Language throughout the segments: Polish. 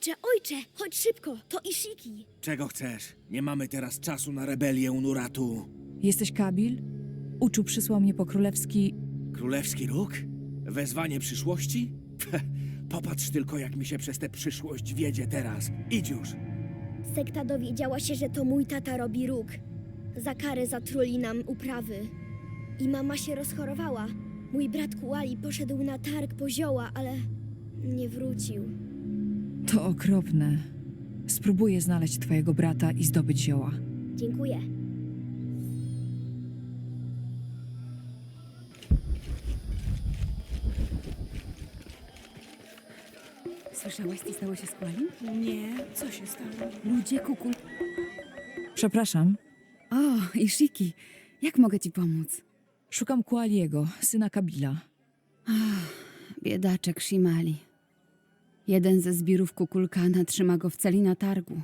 Ojcze, ojcze, chodź szybko, to Ishiki. Czego chcesz? Nie mamy teraz czasu na rebelię Unuratu. Jesteś Kabil? Uczu przysłał mnie po królewski. Królewski róg? Wezwanie przyszłości? Pfe, Popatrz tylko, jak mi się przez tę przyszłość wiedzie teraz. Idź już. Sekta dowiedziała się, że to mój tata robi róg. Za karę zatruli nam uprawy. I mama się rozchorowała. Mój brat Kuali poszedł na targ po zioła, ale nie wrócił. To okropne. Spróbuję znaleźć twojego brata i zdobyć zioła. Dziękuję. Słyszałaś, co stało się z Kualim? Nie, co się stało? Ludzie kukul... Przepraszam. O, Ishiki, jak mogę ci pomóc? Szukam Kualiego, syna Kabila. Biedaczek Shimali. Jeden ze zbirów kukulkana trzyma go w celi na targu.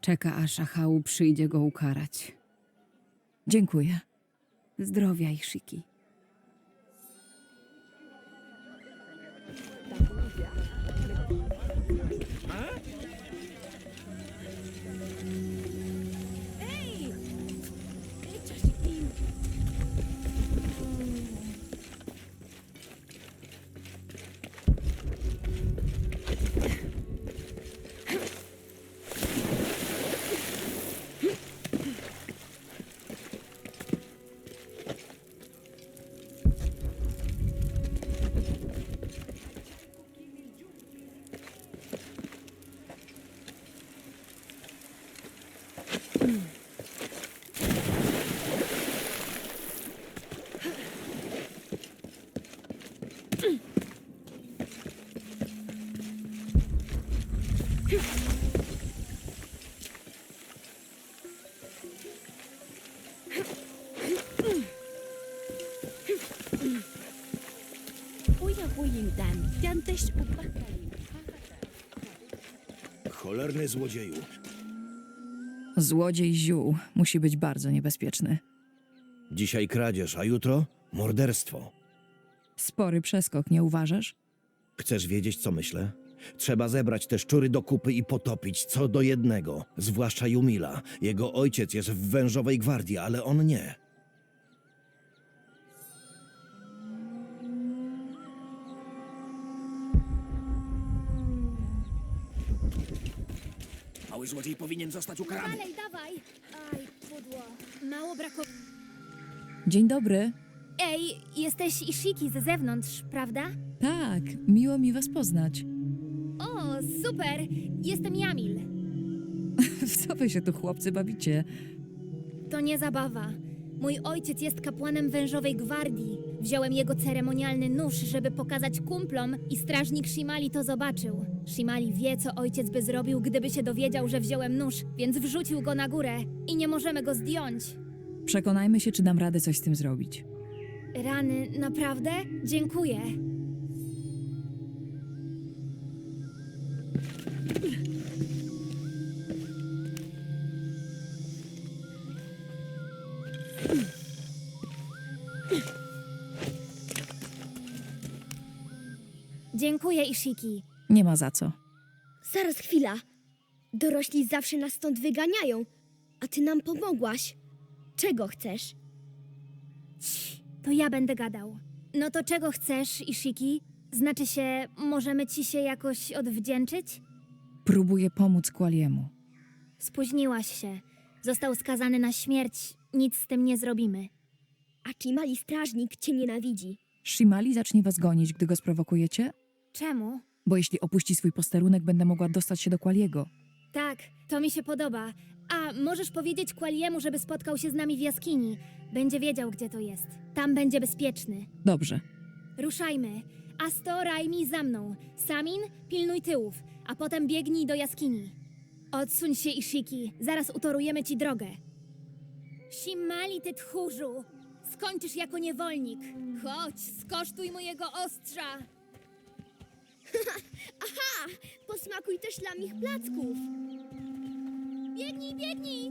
Czeka, aż Achału przyjdzie go ukarać. Dziękuję. Zdrowia, Ishiki. Cholerny złodzieju. Złodziej ziół musi być bardzo niebezpieczny. Dzisiaj kradzież, a jutro morderstwo. Spory przeskok, nie uważasz? Chcesz wiedzieć, co myślę? Trzeba zebrać te szczury do kupy i potopić co do jednego, zwłaszcza Jumila. Jego ojciec jest w wężowej gwardii, ale on nie. Mały złodziej powinien zostać ukarany. Dalej, dawaj! Aj, pudło. Mało brakowało. Dzień dobry. Ej, jesteś Ishiki z zewnątrz, prawda? Tak, miło mi was poznać. O, super! Jestem Jamil. W co wy się tu chłopcy bawicie? To nie zabawa. Mój ojciec jest kapłanem wężowej gwardii. Wziąłem jego ceremonialny nóż, żeby pokazać kumplom i strażnik Shimali to zobaczył. Shimali wie, co ojciec by zrobił, gdyby się dowiedział, że wziąłem nóż, więc wrzucił go na górę i nie możemy go zdjąć. Przekonajmy się, czy dam radę coś z tym zrobić. Rany, naprawdę? Dziękuję. Dziękuję, Ishiki. Nie ma za co. Zaraz chwila. Dorośli zawsze nas stąd wyganiają, a ty nam pomogłaś. Czego chcesz? To ja będę gadał. No to czego chcesz, Ishiki? Znaczy się, możemy ci się jakoś odwdzięczyć? Próbuję pomóc Kualiemu. Spóźniłaś się. Został skazany na śmierć. Nic z tym nie zrobimy. A Chimali strażnik cię nienawidzi. Shimali zacznie was gonić, gdy go sprowokujecie? Czemu? Bo jeśli opuści swój posterunek, będę mogła dostać się do Kualiego. Tak, to mi się podoba. A możesz powiedzieć Qualiemu, żeby spotkał się z nami w jaskini. Będzie wiedział, gdzie to jest. Tam będzie bezpieczny. Dobrze. Ruszajmy. Asto, Raimi za mną. Samin, pilnuj tyłów, a potem biegnij do jaskini. Odsuń się, Ishiki. Zaraz utorujemy ci drogę. Shimali, ty tchórzu! Skończysz jako niewolnik. Chodź, skosztuj mojego ostrza. Aha! Posmakuj też lamich placków. Biegnij, biegnij!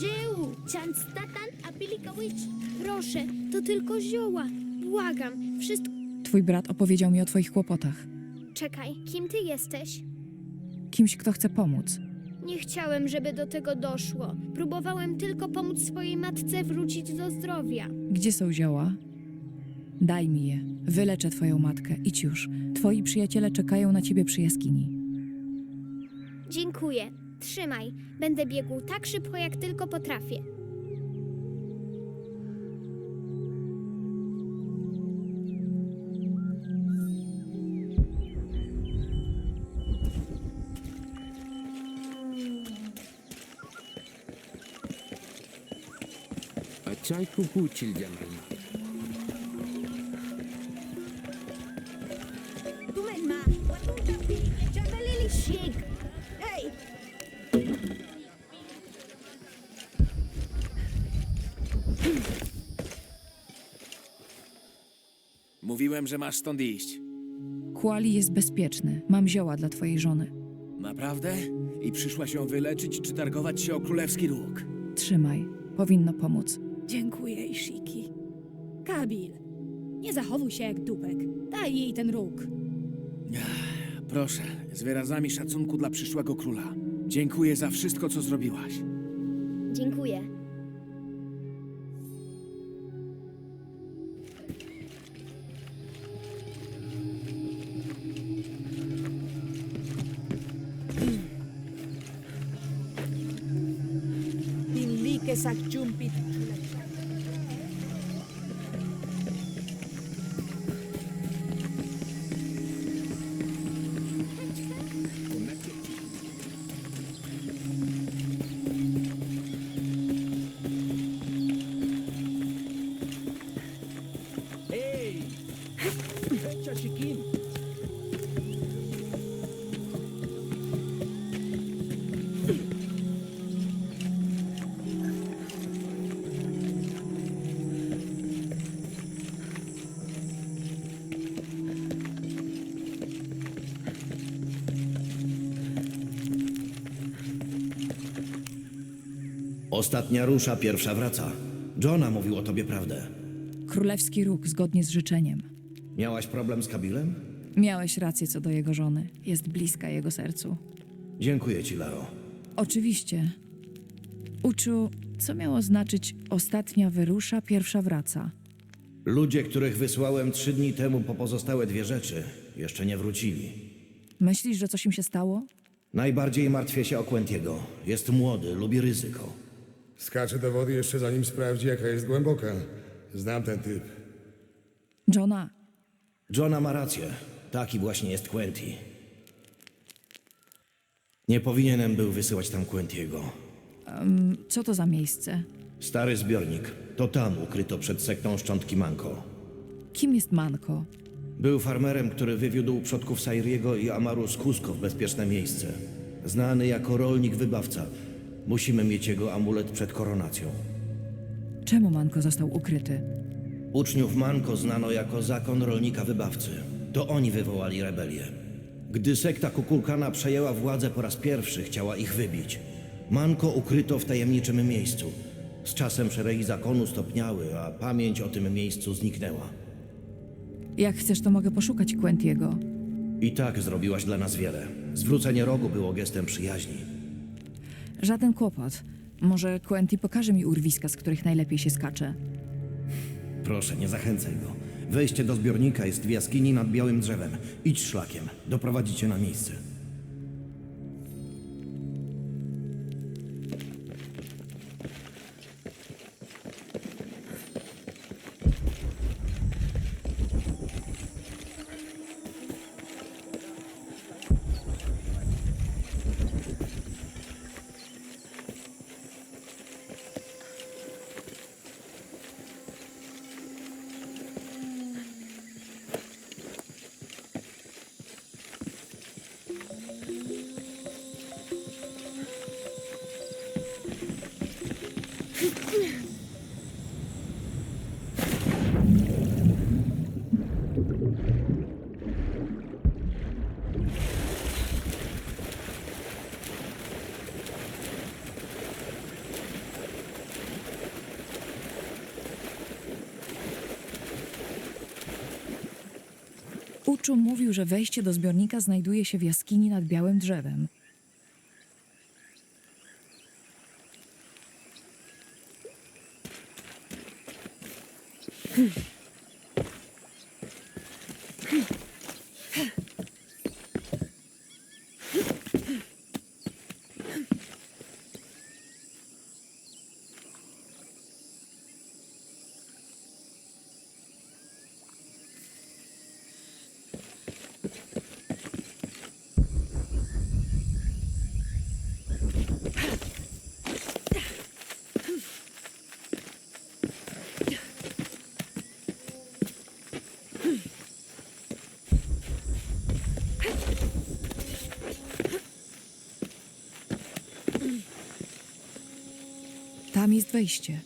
Dziełu, Chanstatan, Apilikawicz. Proszę, to tylko zioła. Błagam, wszystko. Twój brat opowiedział mi o twoich kłopotach. Czekaj, kim ty jesteś? Kimś, kto chce pomóc. Nie chciałem, żeby do tego doszło. Próbowałem tylko pomóc swojej matce wrócić do zdrowia. Gdzie są zioła? Daj mi je. Wyleczę twoją matkę. Idź już. Twoi przyjaciele czekają na ciebie przy jaskini. Dziękuję. Trzymaj. Będę biegł tak szybko, jak tylko potrafię. Aytu Puçil Cemaati. Mówiłem, że masz stąd iść. Kuali jest bezpieczny. Mam zioła dla twojej żony. Naprawdę? I przyszła się wyleczyć czy targować się o królewski róg? Trzymaj. Powinno pomóc dziękuję, Ishiki. Kabil, nie zachowuj się jak dupek. Daj jej ten róg. Proszę, z wyrazami szacunku dla przyszłego króla. Dziękuję za wszystko, co zrobiłaś. Dziękuję. Kesak Jumpit Ostatnia rusza, pierwsza wraca. Johna mówił o tobie prawdę. Królewski róg zgodnie z życzeniem. Miałaś problem z Kabilem? Miałeś rację co do jego żony. Jest bliska jego sercu. Dziękuję ci, Leo. Oczywiście. Uczu, co miało znaczyć ostatnia wyrusza, pierwsza wraca? Ludzie, których wysłałem trzy dni temu po pozostałe dwie rzeczy, jeszcze nie wrócili. Myślisz, że coś im się stało? Najbardziej martwię się o Quentiego. Jest młody, lubi ryzyko. Skacze do wody jeszcze zanim sprawdzi, jaka jest głęboka. Znam ten typ. Johna, Johna ma rację. Taki właśnie jest Quenti. Nie powinienem był wysyłać tam Quentiego. co to za miejsce? Stary zbiornik. To tam ukryto przed sektą szczątki Manko. Kim jest Manko? Był farmerem, który wywiódł przodków Sairiego i Amaru z Cusco w bezpieczne miejsce. Znany jako rolnik wybawca. Musimy mieć jego amulet przed koronacją. Czemu Manko został ukryty? Uczniów Manko znano jako zakon rolnika wybawcy. To oni wywołali rebelię. Gdy sekta Kukulkana przejęła władzę po raz pierwszy, chciała ich wybić. Manko ukryto w tajemniczym miejscu. Z czasem szeregi zakonu stopniały, a pamięć o tym miejscu zniknęła. Jak chcesz, to mogę poszukać Quentiego. I tak zrobiłaś dla nas wiele. Zwrócenie rogu było gestem przyjaźni. Żaden kłopot. Może Quenti pokaże mi urwiska, z których najlepiej się skacze. Proszę, nie zachęcaj go. Wejście do zbiornika jest w jaskini nad białym drzewem. Idź szlakiem, doprowadzi cię na miejsce. Uczu mówił, że wejście do zbiornika znajduje się w jaskini nad białym drzewem. Tam jest wejście.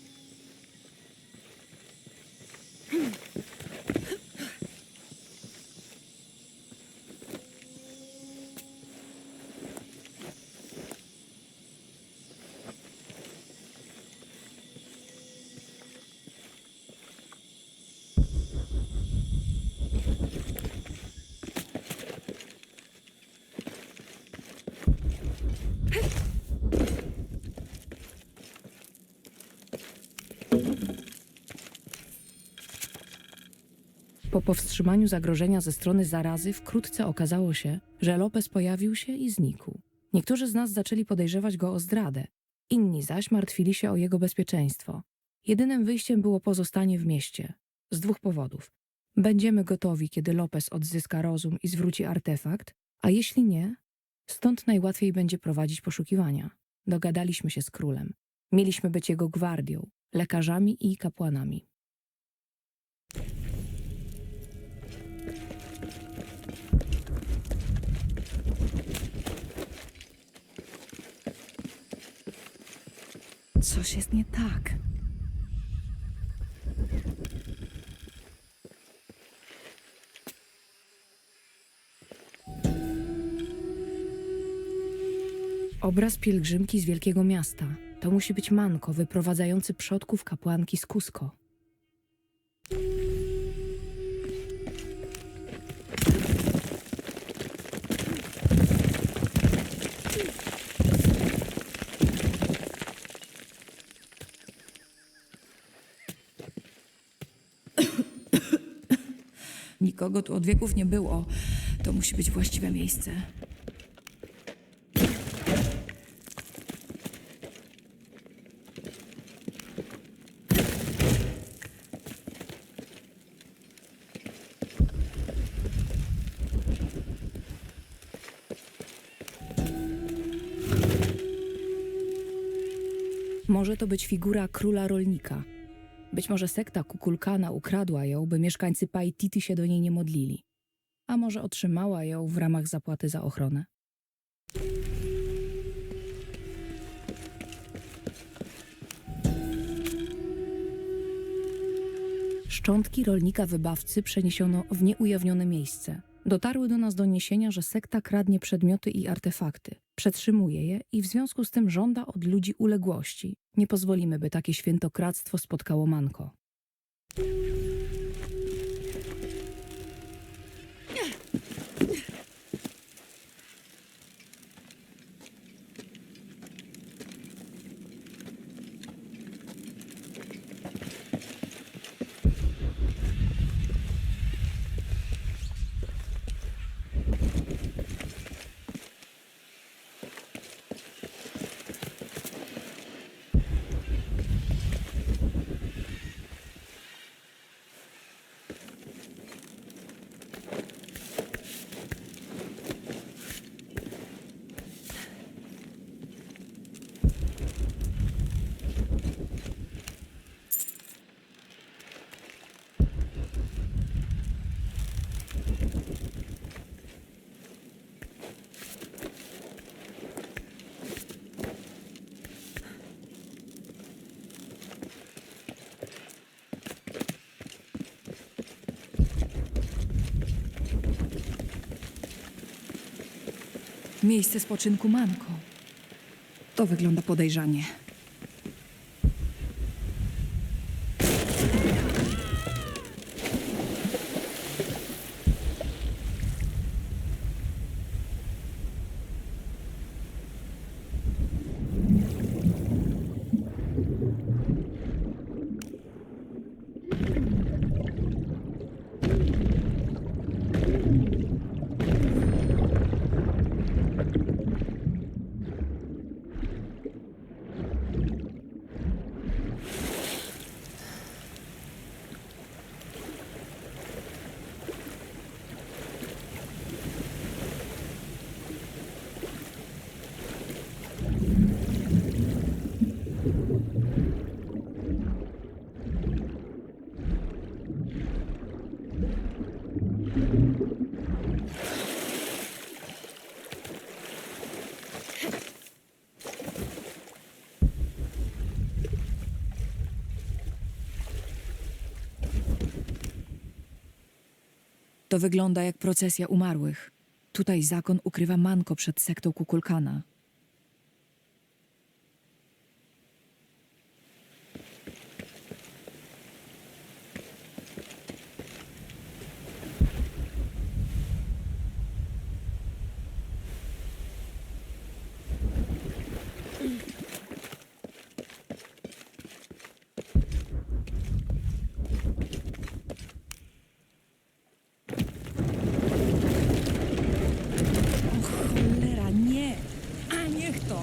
Po powstrzymaniu zagrożenia ze strony zarazy wkrótce okazało się, że Lopez pojawił się i znikł. Niektórzy z nas zaczęli podejrzewać go o zdradę, inni zaś martwili się o jego bezpieczeństwo. Jedynym wyjściem było pozostanie w mieście. Z dwóch powodów. Będziemy gotowi, kiedy Lopez odzyska rozum i zwróci artefakt, a jeśli nie, stąd najłatwiej będzie prowadzić poszukiwania. Dogadaliśmy się z królem. Mieliśmy być jego gwardią, lekarzami i kapłanami. Coś jest nie tak. Obraz pielgrzymki z wielkiego miasta. To musi być manko wyprowadzający przodków kapłanki z Cusco. Nikogo tu od wieków nie było. To musi być właściwe miejsce. Może to być figura króla rolnika. Być może sekta Kukulkana ukradła ją, by mieszkańcy Paititi się do niej nie modlili. A może otrzymała ją w ramach zapłaty za ochronę? Szczątki rolnika wybawcy przeniesiono w nieujawnione miejsce. Dotarły do nas doniesienia, że sekta kradnie przedmioty i artefakty, przetrzymuje je i w związku z tym żąda od ludzi uległości. Nie pozwolimy, by takie świętokradztwo spotkało Manko. Miejsce spoczynku Manko. To wygląda podejrzanie. To wygląda jak procesja umarłych. Tutaj zakon ukrywa manko przed sektą Kukulkana. Cholera, nie! A niech to!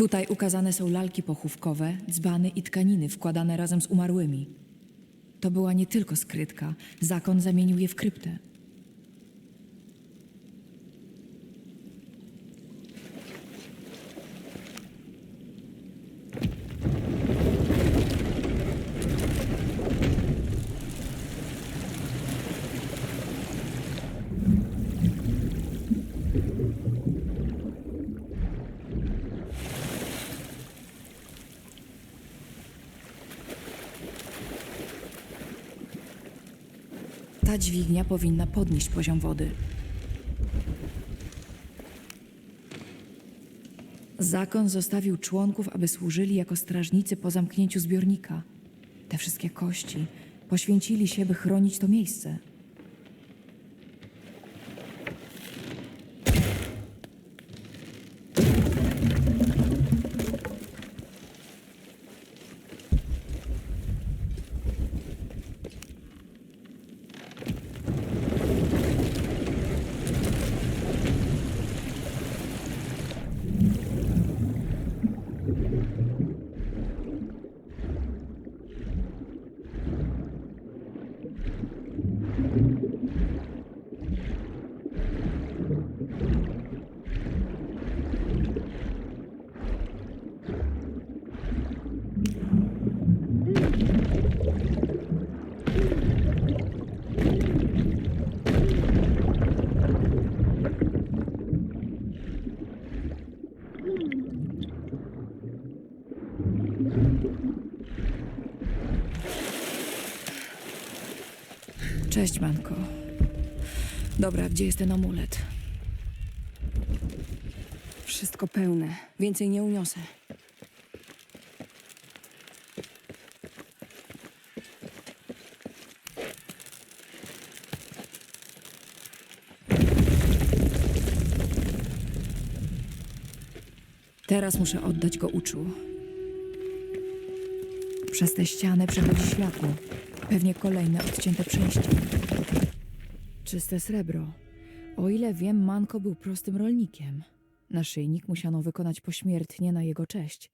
Tutaj ukazane są lalki pochówkowe, dzbany i tkaniny wkładane razem z umarłymi. To była nie tylko skrytka, zakon zamienił je w kryptę. Dźwignia powinna podnieść poziom wody. Zakon zostawił członków, aby służyli jako strażnicy po zamknięciu zbiornika. Te wszystkie kości poświęcili się, by chronić to miejsce. Cześć, Manko. Dobra, gdzie jest ten amulet? Wszystko pełne. Więcej nie uniosę. Teraz muszę oddać go uczu. Przez tę ścianę przechodzi światło. Pewnie kolejne odcięte przejście. Czyste srebro. O ile wiem, Manko był prostym rolnikiem. Naszyjnik musiano wykonać pośmiertnie na jego cześć.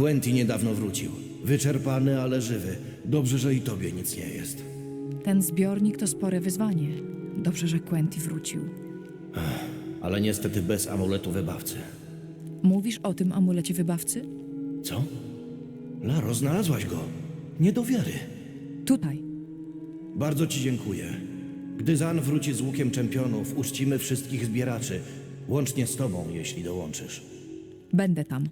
Quentin niedawno wrócił. Wyczerpany, ale żywy. Dobrze, że i tobie nic nie jest. Ten zbiornik to spore wyzwanie. Dobrze, że Quentin wrócił. Ale niestety bez amuletu wybawcy. Mówisz o tym amulecie wybawcy? Co? Laro, znalazłaś go. Nie do wiary. Tutaj. Bardzo ci dziękuję. Gdy Zan wróci z łukiem czempionów, uczcimy wszystkich zbieraczy. Łącznie z tobą, jeśli dołączysz. Będę tam.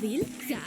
Wild. Ja.